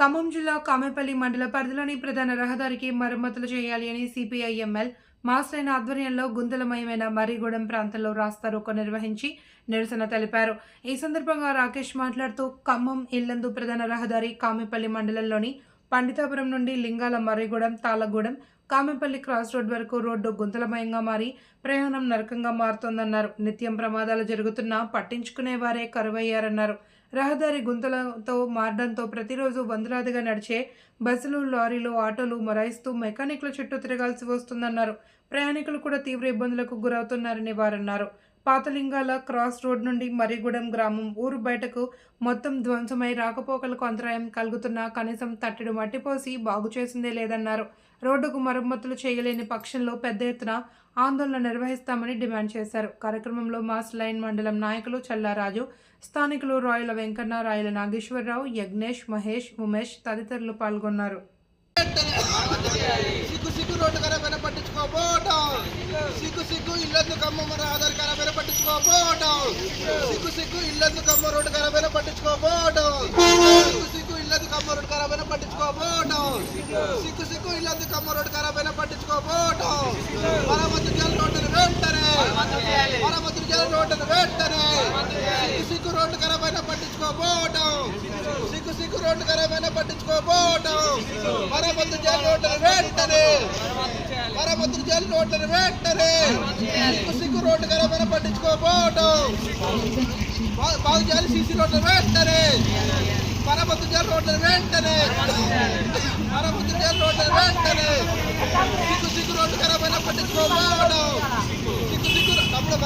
ఖమ్మం జిల్లా కామెపల్లి మండల పరిధిలోని ప్రధాన రహదారికి మరమ్మతులు చేయాలి అని సిపిఐఎంఎల్ మాస్లైన ఆధ్వర్యంలో గుంతలమయమైన మర్రిగూడెం ప్రాంతంలో రాస్తారోకో నిర్వహించి నిరసన తెలిపారు. ఈ సందర్భంగా రాకేష్ మాట్లాడుతూ ఖమ్మం ఇల్లందు ప్రధాన రహదారి కామెపల్లి మండలంలోని పండితాపురం నుండి లింగాల మర్రిగూడెం తాళగూడెం కామెపల్లి క్రాస్ రోడ్ వరకు రోడ్డు గుంతలమయంగా మారి ప్రయాణం నరకంగా మారుతోందన్నారు. నిత్యం ప్రమాదాలు జరుగుతున్నా పట్టించుకునేవారే కరువయ్యారన్నారు. రహదారి గుంతలతో మారడంతో ప్రతిరోజు వందలాదిగా నడిచే బస్సులు లారీలు ఆటోలు మొరాయిస్తూ మెకానిక్ల చుట్టూ తిరగాల్సి వస్తుందన్నారు. ప్రయాణికులు కూడా తీవ్ర ఇబ్బందులకు గురవుతున్నారని వారన్నారు. పాతలింగాల క్రాస్ రోడ్ నుండి మరిగూడెం గ్రామం ఊరు బయటకు మొత్తం ధ్వంసమై రాకపోకలకు అంతరాయం కలుగుతున్నా కనీసం తట్టెడు మట్టిపోసి బాగు చేసిందే లేదన్నారు. రోడ్డుకు మరమ్మతులు చేయలేని పక్షంలో పెద్ద ఎత్తున ఆందోళన నిర్వహిస్తామని డిమాండ్ చేశారు. కార్యక్రమంలో మాస్ లైన్ మండలం నాయకులు చల్లారాజు స్థానికులు రాయల వెంకన్న రాయల నాగేశ్వరరావు యజ్ఞేష్ మహేష్ ఉమేష్ తదితరులు పాల్గొన్నారు. సిగ్గు సిగ్గు రోడ్డు ఖరాబైన పట్టించుకోపోవటం సిగ్గు సిగ్గు ఇల్లందు కమ్మ మన ఆధార్ ఖరాబైన పట్టించుకోపోవటం సిగ్గు సిగ్గు ఇల్లందు కమ్మ రోడ్డు ఖరాబైన పట్టించుకోపోవటం సిగ్గు సిగ్గు ఇల్లందు కమ్మ రోడ్డు ఖరాబైన పట్టించుకోపోవటం సిగ్గు సిగ్గు ఇల్లందు కమ్మ రోడ్డు ఖరాబైన పట్టించుకోపోవటం మరమ్మతు జల్ రోడ్డును వెంటనే మరమ్మతు జల్ రోడ్డును వెంటనే సిగ్గు సిగ్గు రోడ్డు ఖరాబైన పట్టించుకోపోవటం సిగ్గు సిగ్గు రోడ్డు ఖరాబైన పట్టించుకోపోవటం మరమ్మతు జల్ రోడ్డును వెంటనే. మరమ్మతు జల్ రోడ్డును వెంటనే. సిగ్గు సిగ్గు రోడ్డు ఖరాబైన పట్టించుకోపోవటం బాగు చేయాలి సీసీ రోడ్డు వెంటనే. మరమ్మతు జల్ రోడ్డు వెంటనే. మరమ్మతు జల్ రోడ్డు వెంటనే సిగ్గు సిగ్గు రోడ్డు ఖరాబైన పట్టించుకోపోవడం సిగ్గు సిగ్గు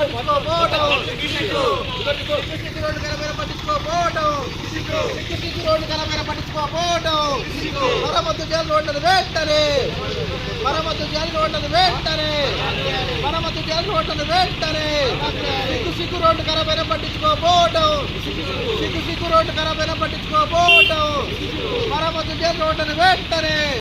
బస్ రోడ్డు ఖరాబైన పట్టించుకోపోవడం ఉండ- రోడ్డు ఖరాబైన పట్టించుకోపోవడం మరమ్మతు జల్ రోడ్డు రోడ్డు జైలు రోడ్లను వెంటనే మరమ్మతు జైలు రోడ్లను వెంటనే మరమ్మతు జైలు రోడ్లను వెంటనే సిగ్గు సిగ్గు రోడ్డు కరమైన పట్టించుకోపోవడం సిగ్గు సిగ్గు రోడ్డు కరమైన పట్టించుకోపోవడం మరమ్మతు జైలు రోడ్లను వెంటనే